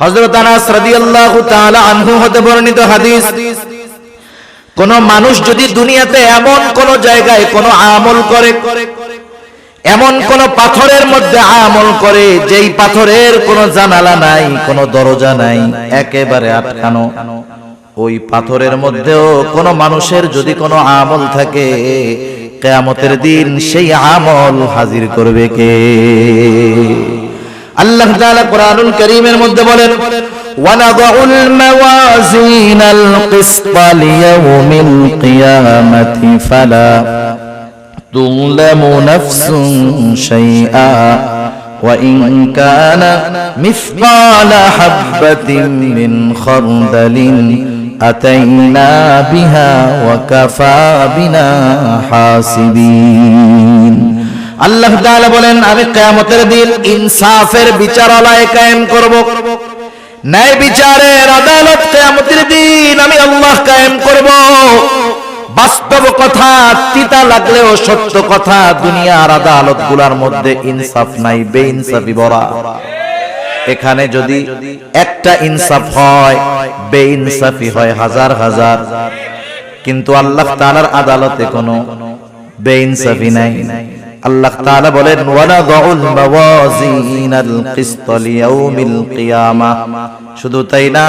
হযরত আনাস রাদিয়াল্লাহু তাআলা আনহু হতে বর্ণিত হাদিস, কোন মানুষ যদি দুনিয়াতে এমন কোন জায়গায় কোন আমল করে, এমন কোন পাথরের মধ্যে আমল করে, যেই পাথরের কোন জানালা নাই, কোন দরজা নাই, একেবারে আটকানো, ওই পাথরের মধ্যেও কোন মানুষের যদি কোনো আমল থাকে, কেয়ামতের দিন সেই আমল হাজির করবে কে? আল্লাহ তাআলা কোরআনুল কারীমের মধ্যে বলেন ونضع الموازين القسط ليوم القيامة فلا تظلم نفس شيئا وإن كان مثقال حبة من خردل أتينا بها وكفى بنا حاسبين আল্লাহ বলেন, আমি কিয়ামতের দিন ইনসাফের বিচারালয় কায়েম করব। ন্যায় বিচারের আদালত কিয়ামতের দিন আমি আল্লাহ কায়েম করব। বাস্তব কথা, তিতা লাগলেও সত্য কথা, দুনিয়ার আদালতগুলার মধ্যে ইনসাফ নাই বে ইনসাফি ভরা। এখানে যদি একটা ইনসাফ হয়, বেইনসাফি হয় হাজার হাজার। কিন্তু আল্লাহ তাআলার আদালতে কোনো বেইনসাফি নাই। আল্লাহ তাআলা বলেন ওয়ালা দাউল মাওয়াজিনাল কিসত লিয়াউমিল কিয়ামা। শুধু তাই না,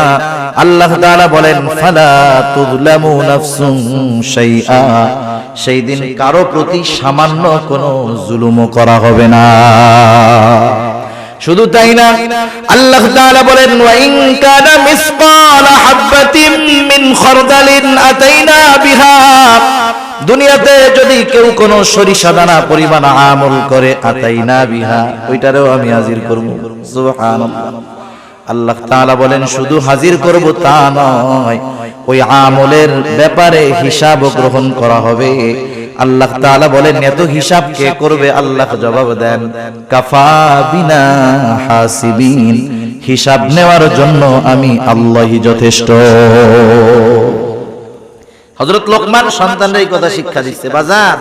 আল্লাহ তাআলা বলেন, ফালা তুযলামু নাফসুন শাইআ। সেই দিন কারও প্রতি সামান্য কোনো জুলুমও করা হবে না। শুধু তাই না, আল্লাহ তাআলা বলেন, ওয়া ইন কানা মিসকালা হাববাতিন মিন খারদালিন আতাইনা বিহা দুনিয়াতে যদি কেউ কোন সরিষা দানা পরিমাণ আমল করে, আতাইনা বিহা, ওইটারেও আমি হাজির করব। আল্লাহ তাআলা বলেন, শুধু হাজির করব তা নয়, ওই আমলের ব্যাপারে হিসাব গ্রহণ করা হবে। আল্লাহ তাআলা বলেন, এত হিসাব কে করবে? আল্লাহ জবাব দেন, কাফা বিনা হাসিবিন। হিসাব নেওয়ার জন্য আমি আল্লাহই যথেষ্ট। হযরত লোকমান সন্তানরা এই কথা শিক্ষা দিচ্ছে বাজার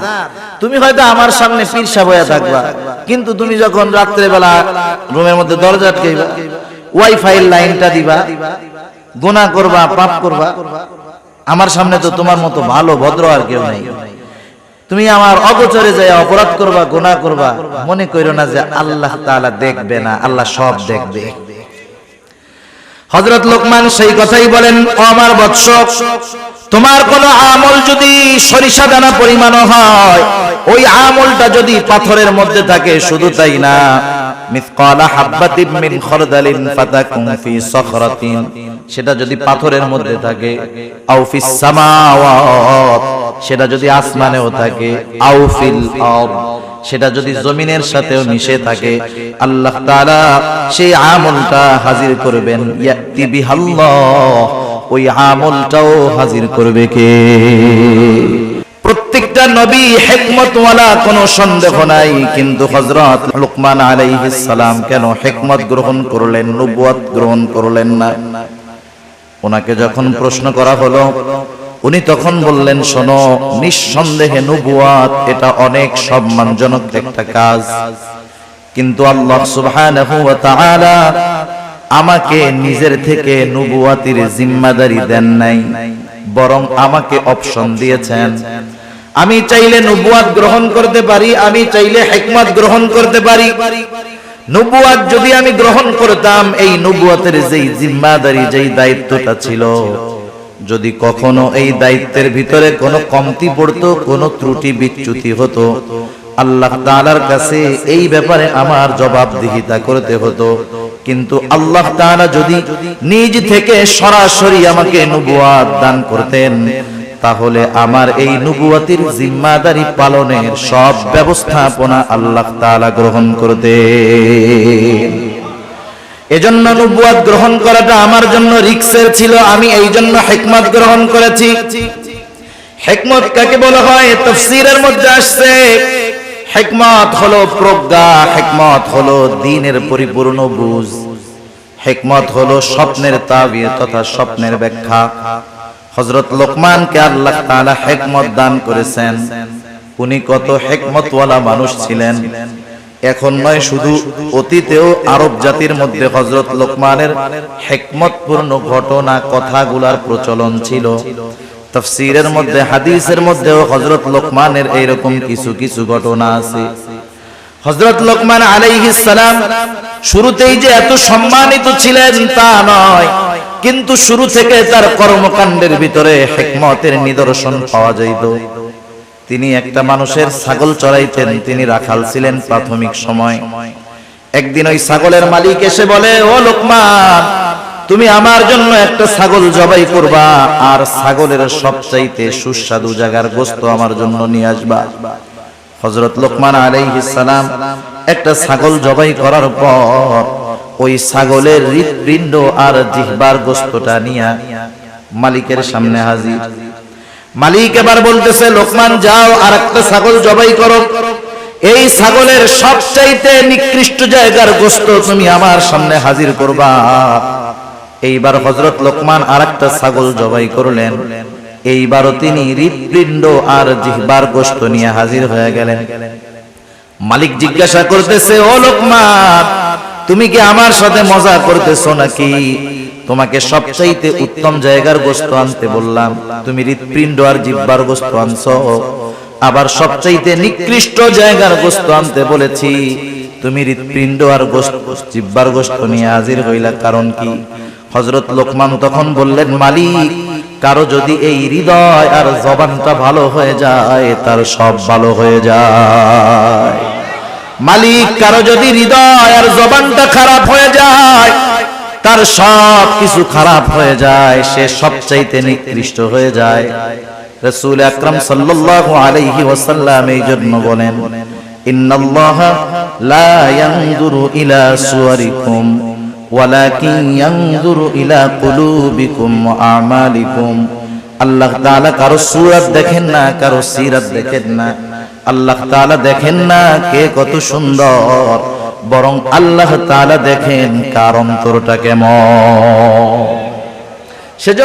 তুমি হয়তো আমার সামনে পীরসা বয়া থাকবা, কিন্তু তুমি যখন রাত্রে বেলা রুমের মধ্যে দরজা আটকাইবা, ওয়াইফাই লাইনটা দিবা, গুনাহ করবা, পাপ করবা, আমার সামনে তো তোমার মতো ভালো, ভদ্র আর কেউ নাই। তুমি আমার অগোচরে যায় অপরাধ করবা, গুনাহ করবা, মনে কইরো না যে আল্লাহ তাআলা দেখবে না, আল্লাহ সব দেখবে। হযরত লোকমান সেই কথাই বলেন, ও আমার বৎস তোমার কোন আমল যদি সরিষা দানা পরিমাণ হয়, ওই আমলটা যদি পাথরের মধ্যে থাকে, শুধু তাই না। সেটা যদি পাথরের মধ্যে থাকে সেটা যদি আসমানেও থাকে সেটা যদি জমিনের সাথেও মিশে থাকে, আল্লাহ তাআলা সেই আমলটা হাজির করবেন। ইয়াতি বিহাল্লাহ। ওই আমলটাও হাজির করবে কে? প্রত্যেকটা নবী হেকমতওয়ালা কোনো সন্দেহ নাই, কিন্তু হযরত লুকমান আলাইহিস কেন হেকমত গ্রহণ করলেন, নবুয়ত গ্রহণ করলেন না? ওনাকে যখন প্রশ্ন করা হলো, উনি তখন বললেন, শোনো, নিঃসন্দেহে নবুয়াত এটা অনেক সম্মানজনক একটা কাজ। কিন্তু আল্লাহ সুবহানাহু ওয়া তাআলা আমাকে নিজের থেকে নবুয়াতির জিম্মাদারি দেন নাই বরং আমাকে অপশন দিয়েছেন। আমি চাইলে নবুয়াত গ্রহণ করতে পারি আমি চাইলে হিকমত গ্রহণ করতে পারি। নবুয়াত যদি আমি গ্রহণ করতাম এই নবুয়াতের যেই জিম্মাদারি যেই দায়িত্বটা ছিল যদি কখনো এই দায়িত্বের ভিতরে কোনো কমতি পড়তো কোনো ত্রুটি বিচ্যুতি হতো আল্লাহ তাআলার কাছে এই ব্যাপারে আমার জবাবদিহিতা করতে হতো। কিন্তু আল্লাহ তাআলা যদি নিজ থেকে সরাসরি আমাকে নবুয়াত দান করতেন, তাহলে আমার এই নবুয়াতির জিম্মাদারি পালনের সব ব্যবস্থাপনা আল্লাহ তাআলা গ্রহণ করতেন। এজন্য নবুয়াত গ্রহণ করাটা আমার জন্য রিক্সের ছিল, আমি এই জন্য হেকমত গ্রহণ করেছি। হেকমত কাকে বলা হয়? তফসিরের মধ্যে আসছে। হেকমত হলো প্রজ্ঞা, হেকমত হলো দিনের পরিপূর্ণ বুঝ। হেকমত হলো স্বপ্নের তাবির তথা স্বপ্নের ব্যাখ্যা। হযরত লোকমানকে আল্লাহ তাআলা হেকমত দান করেছেন। উনি কত হেকমতওয়ালা মানুষ ছিলেন। এখন নয়, শুধু অতীতেও আরব জাতির মধ্যে হজরত লোকমানের হেকমতপূর্ণ ঘটনা, কথাগুলার প্রচলন ছিল। তফসিরের মধ্যে, হাদিসের মধ্যেও হজরত লোকমানের এইরকম কিছু কিছু ঘটনা আছে। হজরত লোকমান সালাম শুরুতেই যে এত সম্মানিত ছিলেন তা নয়, কিন্তু শুরু থেকে তার কর্মকাণ্ডের ভিতরে হেকমতের নিদর্শন পাওয়া যাইত। তিনি একটা মানুষের ছাগল চড়াইতেন, তিনি রাখাল ছিলেন প্রাথমিক সময়। একদিন ওই ছাগলের মালিক এসে বলে, ও লোকমান তুমি আমার জন্য একটা ছাগল জবাই করবা, আর ছাগলের সবচাইতে সুস্বাদু জায়গার গোস্ত আমার জন্য নিয়ে আসবা। হজরত লোকমান সালাম একটা ছাগল জবাই করার পর ওই ছাগলের হৃৎপিণ্ড আর জিহ্বার গোস্তটা নিয়ে মালিকের সামনে হাজির। মালিক এবার বলতেছে, লোকমান, যাও আর একটা ছাগল জবাই করো। এই ছাগলের সবচাইতে নিকৃষ্ট জায়গার গোস্ত তুমি আমার সামনে হাজির করবা। এইবার হজরত লোকমান আর একটা ছাগল জবাই করলেন। এইবারও তিনি হৃৎপিণ্ড আর জিহ্বার গোস্ত নিয়ে হাজির হয়ে গেলেন। মালিক জিজ্ঞাসা করতেছে, ও লোকমান, তুমি কি আমার সাথে মজা করতেছো নাকি? তোমাকে সবচাইতে উত্তম জায়গার গোস্ত আনতে বললাম। তুমি হৃৎপিণ্ড আর জিব্বার গোস্ত আনছো। আবার সবচাইতে নিকৃষ্ট জায়গার গোস্ত আনতে বলেছি। তুমি হৃৎপিণ্ড আর গোস্ত জিব্বার গোস্ত নিয়ে হাজির হইলা কারণ কি? হজরত লোকমান তখন বললেন, মালিক, কারও যদি এই হৃদয় আর জবানটা ভালো হয়ে যায়, তার সব ভালো হয়ে যায়। মালিক, কারও যদি হৃদয় আর জবানটা খারাপ হয়ে যায়, তার সব কিছু খারাপ হয়ে যায়, সে সবচাইতে নিকৃষ্ট হয়ে যায়। রসুল আকরাম সাল্লাল্লাহু আলাইহি ওয়াসাল্লাম এই জন্য বলেন, ইন্নাল্লাহ লা ইয়ানজুরু ইলা সুওয়ারিকুম আল্লাহ তাআলা কারও সূরত দেখেন না, কারও সিরাত দেখেন না। আল্লাহ তাআলা দেখেন না কে কত সুন্দর, বরং আল্লাহ তাআলা দেখেন কার অন্তরটা কেমন। সেজন্য